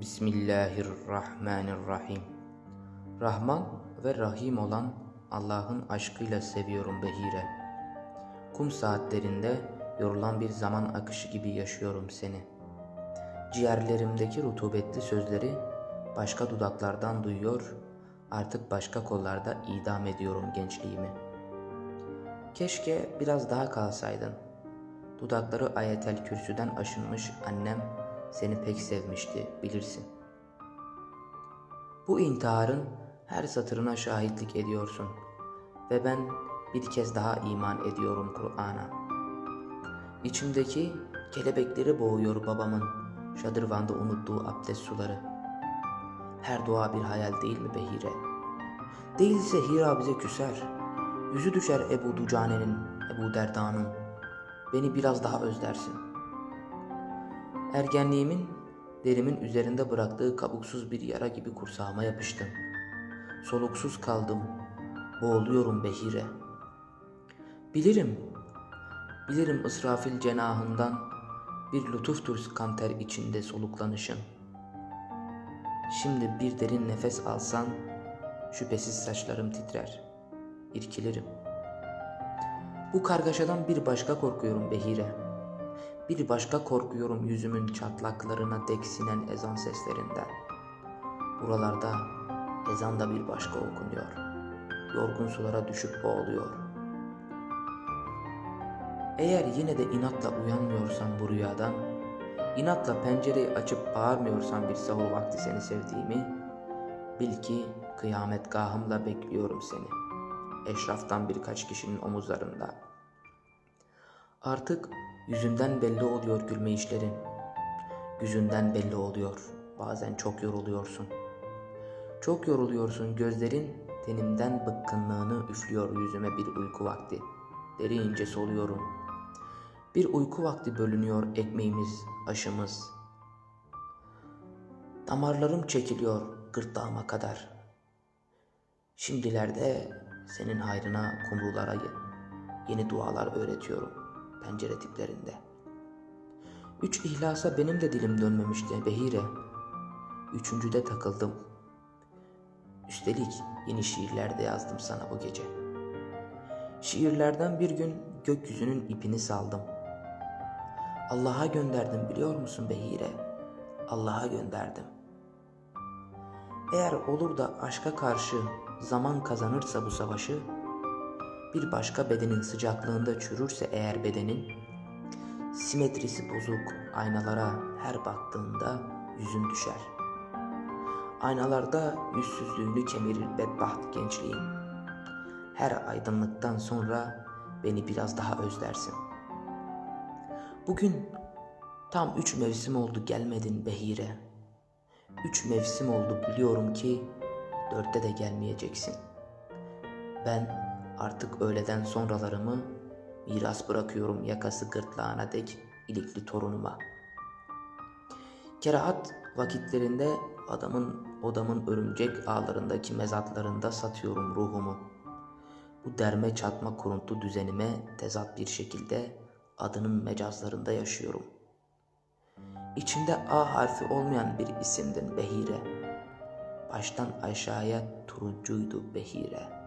Bismillahirrahmanirrahim. Rahman ve Rahim olan Allah'ın aşkıyla seviyorum Behire. Kum saatlerinde yorulan bir zaman akışı gibi yaşıyorum seni. Ciğerlerimdeki rutubetli sözleri başka dudaklardan duyuyor, artık başka kollarda idam ediyorum gençliğimi. Keşke biraz daha kalsaydın. Dudakları ayetel kürsüden aşınmış annem seni pek sevmişti bilirsin. Bu intiharın her satırına şahitlik ediyorsun ve ben bir kez daha iman ediyorum Kur'an'a. İçimdeki kelebekleri boğuyor babamın şadırvanda unuttuğu abdest suları. Her dua bir hayal değil mi Behire? Değilse Hira bize küser. Yüzü düşer Ebu Ducane'nin, Ebu Derda'nın. Beni biraz daha özlersin. Ergenliğimin derimin üzerinde bıraktığı kabuksuz bir yara gibi kursağıma yapıştım. Soluksuz kaldım. Boğuluyorum Behire. Bilirim, bilirim ısrafil cenahından bir lütuftur kanter içinde soluklanışın. Şimdi bir derin nefes alsan şüphesiz saçlarım titrer, irkilirim. Bu kargaşadan bir başka korkuyorum Behire.'' Bir başka korkuyorum yüzümün çatlaklarına dek sinen ezan seslerinden. Buralarda ezan da bir başka okunuyor. Yorgun sulara düşüp boğuluyor. Eğer yine de inatla uyanmıyorsan bu rüyadan, inatla pencereyi açıp bağırmıyorsan bir sahur vakti seni sevdiğimi, bil ki kıyamet gahımla bekliyorum seni. Eşraftan birkaç kişinin omuzlarında. Artık Yüzünden belli oluyor gülme işlerin. Yüzünden belli oluyor. Bazen çok yoruluyorsun. Çok yoruluyorsun gözlerin tenimden bıkkınlığını üflüyor yüzüme bir uyku vakti. Derince soluyorum. Bir uyku vakti bölünüyor ekmeğimiz, aşımız. Damarlarım çekiliyor gırtlağıma kadar. Şimdilerde senin hayrına kumrulara yeni dualar öğretiyorum.'' Pencere tiplerinde. Üç ihlasa benim de dilim dönmemişti Behire. Üçüncüde takıldım. Üstelik yeni şiirler de yazdım sana bu gece. Şiirlerden bir gün gökyüzünün ipini saldım. Allah'a gönderdim biliyor musun Behire? Allah'a gönderdim. Eğer olur da aşka karşı zaman kazanırsa bu savaşı, bir başka bedenin sıcaklığında çürürse eğer bedenin, simetrisi bozuk aynalara her baktığında yüzün düşer. Aynalarda yüzsüzlüğünü kemirir bedbaht gençliğin. Her aydınlıktan sonra beni biraz daha özlersin. Bugün tam üç mevsim oldu gelmedin Behire. Üç mevsim oldu biliyorum ki dörtte de gelmeyeceksin. Ben Artık öğleden sonralarımı miras bırakıyorum yakası gırtlağına dek ilikli torunuma. Kerahat vakitlerinde adamın odamın örümcek ağlarındaki mezatlarında satıyorum ruhumu. Bu derme çatma kuruntu düzenime tezat bir şekilde adının mecazlarında yaşıyorum. İçinde A harfi olmayan bir isimdin Behire. Baştan aşağıya turuncuydu Behire.''